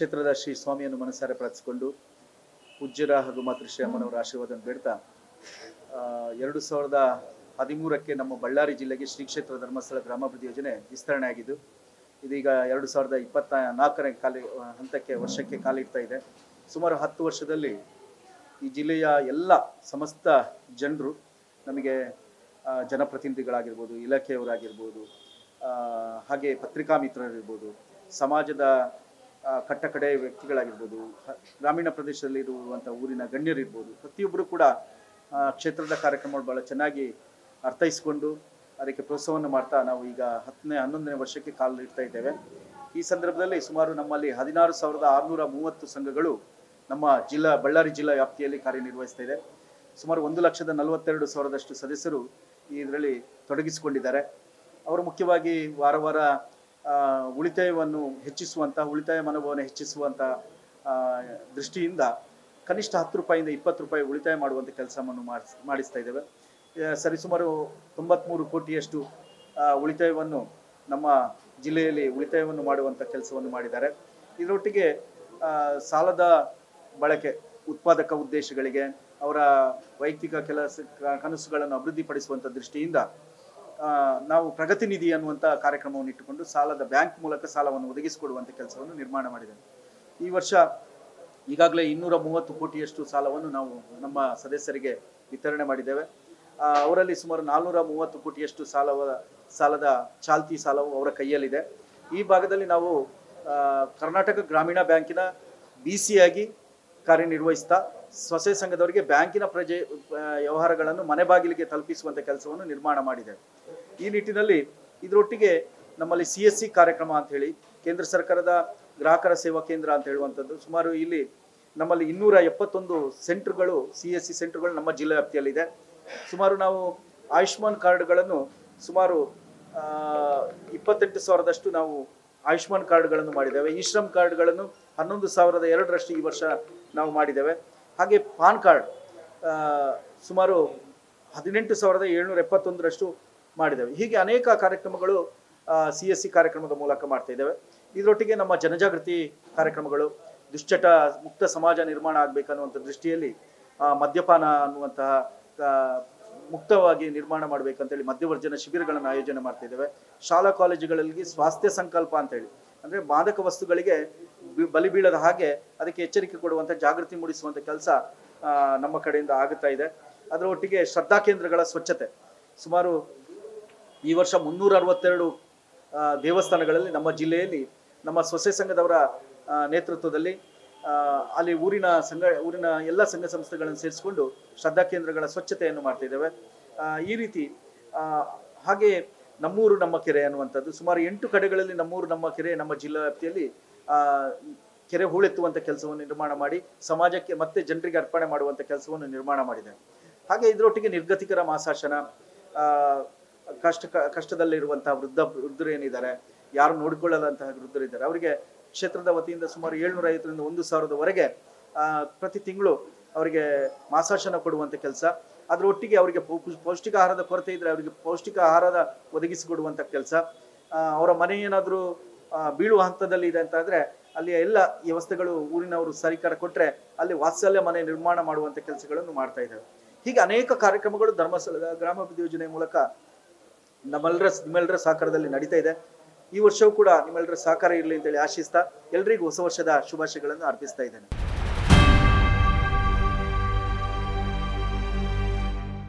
ಕ್ಷೇತ್ರದ ಶ್ರೀ ಸ್ವಾಮಿಯನ್ನು ಮನಸಾರೆ ಪ್ರಾರ್ಥಿಸಿಕೊಂಡು ಪೂಜ್ಯರ ಹಾಗೂ ಮಾತೃಶ್ರೀ ಅಮ್ಮನವರ ಆಶೀರ್ವಾದವನ್ನು ಬೇಡ್ತಾ ಎರಡು ಸಾವಿರದ ಹದಿಮೂರಕ್ಕೆ ನಮ್ಮ ಬಳ್ಳಾರಿ ಜಿಲ್ಲೆಗೆ ಶ್ರೀ ಕ್ಷೇತ್ರ ಧರ್ಮಸ್ಥಳ ಗ್ರಾಮಾಭಿವೃದ್ಧಿ ಯೋಜನೆ ವಿಸ್ತರಣೆ ಆಗಿದ್ದು, ಇದೀಗ ಎರಡು ಸಾವಿರದ ಇಪ್ಪತ್ತ ನಾಲ್ಕನೇ ಕಾಲಿ ಹಂತಕ್ಕೆ, ವರ್ಷಕ್ಕೆ ಕಾಲಿಡ್ತಾ ಇದೆ. ಸುಮಾರು ಹತ್ತು ವರ್ಷದಲ್ಲಿ ಈ ಜಿಲ್ಲೆಯ ಎಲ್ಲ ಸಮಸ್ತ ಜನರು ನಮಗೆ ಜನಪ್ರತಿನಿಧಿಗಳಾಗಿರ್ಬೋದು, ಇಲಾಖೆಯವರಾಗಿರ್ಬೋದು ಹಾಗೆ ಪತ್ರಿಕಾ ಮಿತ್ರರಿರ್ಬೋದು ಸಮಾಜದ ಕಟ್ಟಕಡೆ ವ್ಯಕ್ತಿಗಳಾಗಿರ್ಬೋದು ಗ್ರಾಮೀಣ ಪ್ರದೇಶದಲ್ಲಿ ಇರುವಂಥ ಊರಿನ ಗಣ್ಯರಿರ್ಬೋದು ಪ್ರತಿಯೊಬ್ಬರು ಕೂಡ ಕ್ಷೇತ್ರದ ಕಾರ್ಯಕ್ರಮಗಳು ಭಾಳ ಚೆನ್ನಾಗಿ ಅರ್ಥೈಸಿಕೊಂಡು ಅದಕ್ಕೆ ಪ್ರೋತ್ಸಾಹವನ್ನು ಮಾಡ್ತಾ ನಾವು ಈಗ ಹತ್ತನೇ, ಹನ್ನೊಂದನೇ ವರ್ಷಕ್ಕೆ ಕಾಲು ಇಡ್ತಾ ಇದ್ದೇವೆ. ಈ ಸಂದರ್ಭದಲ್ಲಿ ಸುಮಾರು ನಮ್ಮಲ್ಲಿ ಹದಿನಾರು ಸಾವಿರದ ಆರುನೂರ ಮೂವತ್ತು ಸಂಘಗಳು ನಮ್ಮ ಜಿಲ್ಲಾ, ಬಳ್ಳಾರಿ ಜಿಲ್ಲಾ ವ್ಯಾಪ್ತಿಯಲ್ಲಿ ಕಾರ್ಯನಿರ್ವಹಿಸ್ತಾ ಇದೆ. ಸುಮಾರು ಒಂದು ಲಕ್ಷದ ನಲವತ್ತೆರಡು ಸಾವಿರದಷ್ಟು ಸದಸ್ಯರು ಇದರಲ್ಲಿ ತೊಡಗಿಸಿಕೊಂಡಿದ್ದಾರೆ. ಅವರು ಮುಖ್ಯವಾಗಿ ವಾರ ವಾರ ಉಳಿತಾಯವನ್ನು ಹೆಚ್ಚಿಸುವಂಥ ಉಳಿತಾಯ ಮನೋಭಾವನೆ ಹೆಚ್ಚಿಸುವಂಥ ದೃಷ್ಟಿಯಿಂದ ಕನಿಷ್ಠ ಹತ್ತು ರೂಪಾಯಿಂದ ಇಪ್ಪತ್ತು ರೂಪಾಯಿ ಉಳಿತಾಯ ಮಾಡುವಂಥ ಕೆಲಸವನ್ನು ಮಾಡಿಸ್, ಮಾಡಿಸ್ತಾ ಇದ್ದೇವೆ. ಸರಿಸುಮಾರು ತೊಂಬತ್ಮೂರು ಕೋಟಿಯಷ್ಟು ಉಳಿತಾಯವನ್ನು ನಮ್ಮ ಜಿಲ್ಲೆಯಲ್ಲಿ ಉಳಿತಾಯವನ್ನು ಮಾಡುವಂಥ ಕೆಲಸವನ್ನು ಮಾಡಿದ್ದಾರೆ. ಇದರೊಟ್ಟಿಗೆ ಸಾಲದ ಬಳಕೆ, ಉತ್ಪಾದಕ ಉದ್ದೇಶಗಳಿಗೆ, ಅವರ ವೈಯಕ್ತಿಕ ಕೆಲಸ ಕನಸುಗಳನ್ನು ಅಭಿವೃದ್ಧಿಪಡಿಸುವಂಥ ದೃಷ್ಟಿಯಿಂದ ನಾವು ಪ್ರಗತಿ ನಿಧಿ ಅನ್ನುವಂಥ ಕಾರ್ಯಕ್ರಮವನ್ನು ಇಟ್ಟುಕೊಂಡು ಸಾಲದ ಬ್ಯಾಂಕ್ ಮೂಲಕ ಸಾಲವನ್ನು ಒದಗಿಸಿಕೊಡುವಂಥ ಕೆಲಸವನ್ನು ನಿರ್ಮಾಣ ಮಾಡಿದ್ದೇವೆ. ಈ ವರ್ಷ ಈಗಾಗಲೇ ಇನ್ನೂರ ಮೂವತ್ತು ಕೋಟಿಯಷ್ಟು ಸಾಲವನ್ನು ನಾವು ನಮ್ಮ ಸದಸ್ಯರಿಗೆ ವಿತರಣೆ ಮಾಡಿದ್ದೇವೆ. ಅವರಲ್ಲಿ ಸುಮಾರು ನಾಲ್ನೂರ ಮೂವತ್ತು ಕೋಟಿಯಷ್ಟು ಸಾಲವ, ಸಾಲದ ಚಾಲ್ತಿ ಸಾಲವು ಅವರ ಕೈಯಲ್ಲಿದೆ. ಈ ಭಾಗದಲ್ಲಿ ನಾವು ಕರ್ನಾಟಕ ಗ್ರಾಮೀಣ ಬ್ಯಾಂಕಿನ ಬಿ ಆಗಿ ಕಾರ್ಯನಿರ್ವಹಿಸ್ತಾ ಸ್ವಸಹಾಯ ಸಂಘದವರಿಗೆ ಬ್ಯಾಂಕಿನ ಪ್ರಜೆ ವ್ಯವಹಾರಗಳನ್ನು ಮನೆ ಬಾಗಿಲಿಗೆ ತಲುಪಿಸುವಂಥ ಕೆಲಸವನ್ನು ನಿರ್ಮಾಣ ಮಾಡಿದೆ ಈ ನಿಟ್ಟಿನಲ್ಲಿ ಇದರೊಟ್ಟಿಗೆ ನಮ್ಮಲ್ಲಿ ಸಿ ಎಸ್ ಸಿ ಕಾರ್ಯಕ್ರಮ ಅಂತ ಹೇಳಿ, ಕೇಂದ್ರ ಸರ್ಕಾರದ ಗ್ರಾಹಕರ ಸೇವಾ ಕೇಂದ್ರ ಅಂತ ಹೇಳುವಂಥದ್ದು. ಸುಮಾರು ಇಲ್ಲಿ ನಮ್ಮಲ್ಲಿ ಇನ್ನೂರ ಎಪ್ಪತ್ತೊಂದು ಸೆಂಟ್ರ್ಗಳು, ಸಿ ಎಸ್ ಸಿ ಸೆಂಟ್ರ್ಗಳು ನಮ್ಮ ಜಿಲ್ಲಾ ವ್ಯಾಪ್ತಿಯಲ್ಲಿದೆ. ಸುಮಾರು ನಾವು ಆಯುಷ್ಮಾನ್ ಕಾರ್ಡ್ಗಳನ್ನು ಸುಮಾರು ಇಪ್ಪತ್ತೆಂಟು ಸಾವಿರದಷ್ಟು ನಾವು ಆಯುಷ್ಮಾನ್ ಕಾರ್ಡ್ಗಳನ್ನು ಮಾಡಿದ್ದೇವೆ. ಈ ಶ್ರಮ್ ಕಾರ್ಡ್ಗಳನ್ನು ಹನ್ನೊಂದು ಸಾವಿರದ ಎರಡರಷ್ಟು ಈ ವರ್ಷ ನಾವು ಮಾಡಿದ್ದೇವೆ. ಹಾಗೆ ಪಾನ್ ಕಾರ್ಡ್ ಸುಮಾರು ಹದಿನೆಂಟು ಸಾವಿರದ ಏಳ್ನೂರ ಎಪ್ಪತ್ತೊಂದರಷ್ಟು ಮಾಡಿದ್ದೇವೆ. ಹೀಗೆ ಅನೇಕ ಕಾರ್ಯಕ್ರಮಗಳು ಸಿ ಎಸ್ ಸಿ ಕಾರ್ಯಕ್ರಮದ ಮೂಲಕ ಮಾಡ್ತಾ ಇದ್ದೇವೆ. ಇದರೊಟ್ಟಿಗೆ ನಮ್ಮ ಜನಜಾಗೃತಿ ಕಾರ್ಯಕ್ರಮಗಳು, ದುಶ್ಚಟ ಮುಕ್ತ ಸಮಾಜ ನಿರ್ಮಾಣ ಆಗಬೇಕನ್ನುವಂಥ ದೃಷ್ಟಿಯಲ್ಲಿ ಮದ್ಯಪಾನ ಅನ್ನುವಂತಹ ಮುಕ್ತವಾಗಿ ನಿರ್ಮಾಣ ಮಾಡಬೇಕಂತೇಳಿ ಮಧ್ಯವರ್ಜನ ಶಿಬಿರಗಳನ್ನು ಆಯೋಜನೆ ಮಾಡ್ತಾ ಇದ್ದೇವೆ. ಶಾಲಾ ಕಾಲೇಜುಗಳಲ್ಲಿ ಸ್ವಾಸ್ಥ್ಯ ಸಂಕಲ್ಪ ಅಂತೇಳಿ. ಅಂದರೆ ಮಾದಕ ವಸ್ತುಗಳಿಗೆ ಬಲಿ ಬೀಳದ ಹಾಗೆ ಅದಕ್ಕೆ ಎಚ್ಚರಿಕೆ ಕೊಡುವಂಥ, ಜಾಗೃತಿ ಮೂಡಿಸುವಂಥ ಕೆಲಸ ನಮ್ಮ ಕಡೆಯಿಂದ ಆಗುತ್ತಾ ಇದೆ. ಅದರ ಒಟ್ಟಿಗೆ ಶ್ರದ್ಧಾ ಕೇಂದ್ರಗಳ ಸ್ವಚ್ಛತೆ. ಸುಮಾರು ಈ ವರ್ಷ ಮುನ್ನೂರ ಅರವತ್ತೆರಡು ದೇವಸ್ಥಾನಗಳಲ್ಲಿ ನಮ್ಮ ಜಿಲ್ಲೆಯಲ್ಲಿ, ನಮ್ಮ ಸೊಸೆ ಸಂಘದವರ ನೇತೃತ್ವದಲ್ಲಿ ಅಲ್ಲಿ ಊರಿನ ಸಂಘ, ಊರಿನ ಎಲ್ಲ ಸಂಘ ಸಂಸ್ಥೆಗಳನ್ನು ಸೇರಿಸಿಕೊಂಡು ಶ್ರದ್ಧಾ ಕೇಂದ್ರಗಳ ಸ್ವಚ್ಛತೆಯನ್ನು ಮಾಡ್ತಿದ್ದೇವೆ ಈ ರೀತಿ ಹಾಗೆ ನಮ್ಮೂರು ನಮ್ಮ ಕೆರೆ ಅನ್ನುವಂಥದ್ದು, ಸುಮಾರು ಎಂಟು ಕಡೆಗಳಲ್ಲಿ ನಮ್ಮೂರು ನಮ್ಮ ಕೆರೆ ನಮ್ಮ ಜಿಲ್ಲಾ ವ್ಯಾಪ್ತಿಯಲ್ಲಿ ಕೆರೆ ಹೂಳೆತ್ತುವಂಥ ಕೆಲಸವನ್ನು ನಿರ್ಮಾಣ ಮಾಡಿ, ಸಮಾಜಕ್ಕೆ ಮತ್ತೆ ಜನರಿಗೆ ಅರ್ಪಣೆ ಮಾಡುವಂಥ ಕೆಲಸವನ್ನು ನಿರ್ಮಾಣ ಮಾಡಿದೆ. ಹಾಗೆ ಇದರೊಟ್ಟಿಗೆ ನಿರ್ಗತಿಕರ ಮಾಸಾಶನ ಕಷ್ಟ, ಕಷ್ಟದಲ್ಲಿರುವಂತಹ ವೃದ್ಧ ವೃದ್ಧರು ಏನಿದ್ದಾರೆ, ಯಾರು ನೋಡಿಕೊಳ್ಳದಂತಹ ವೃದ್ಧರು ಇದ್ದಾರೆ. ಅವರಿಗೆ ಕ್ಷೇತ್ರದ ವತಿಯಿಂದ ಸುಮಾರು ಏಳ್ನೂರ ಐವತ್ತರಿಂದ ಒಂದು ಸಾವಿರದವರೆಗೆ ಪ್ರತಿ ತಿಂಗಳು ಅವರಿಗೆ ಮಾಸಾಶನ ಕೊಡುವಂತ ಕೆಲಸ. ಅದರ ಒಟ್ಟಿಗೆ ಅವರಿಗೆ ಪೌಷ್ಟಿಕ ಆಹಾರದ ಕೊರತೆ ಇದ್ರೆ ಅವರಿಗೆ ಪೌಷ್ಟಿಕ ಆಹಾರದ ಒದಗಿಸಿಕೊಡುವಂಥ ಕೆಲಸ ಅವರ ಮನೆ ಏನಾದರೂ ಬೀಳುವ ಹಂತದಲ್ಲಿ ಇದೆ ಅಂತ ಆದರೆ ಅಲ್ಲಿ ಎಲ್ಲ ವ್ಯವಸ್ಥೆಗಳು ಊರಿನವರು ಸರಿಕಾರ ಕೊಟ್ಟರೆ ಅಲ್ಲಿ ವಾತ್ಸಲ್ಯ ಮನೆ ನಿರ್ಮಾಣ ಮಾಡುವಂತ ಕೆಲಸಗಳನ್ನು ಮಾಡ್ತಾ ಇದ್ದಾರೆ. ಹೀಗೆ ಅನೇಕ ಕಾರ್ಯಕ್ರಮಗಳು ಧರ್ಮಸ್ಥಳದ ಗ್ರಾಮಾಭಿವೃದ್ಧಿ ಯೋಜನೆ ಮೂಲಕ ನಮ್ಮೆಲ್ಲರ ನಿಮ್ಮೆಲ್ಲರ ಸಹಕಾರದಲ್ಲಿ ನಡೀತಾ ಇದೆ. ಈ ವರ್ಷವೂ ಕೂಡ ನಿಮ್ಮೆಲ್ಲರ ಸಹಕಾರ ಇರಲಿ ಅಂತೇಳಿ ಆಶಿಸ್ತಾ ಎಲ್ರಿಗೂ ಹೊಸ ವರ್ಷದ ಶುಭಾಶಯಗಳನ್ನು ಅರ್ಪಿಸ್ತಾ ಇದ್ದೇನೆ.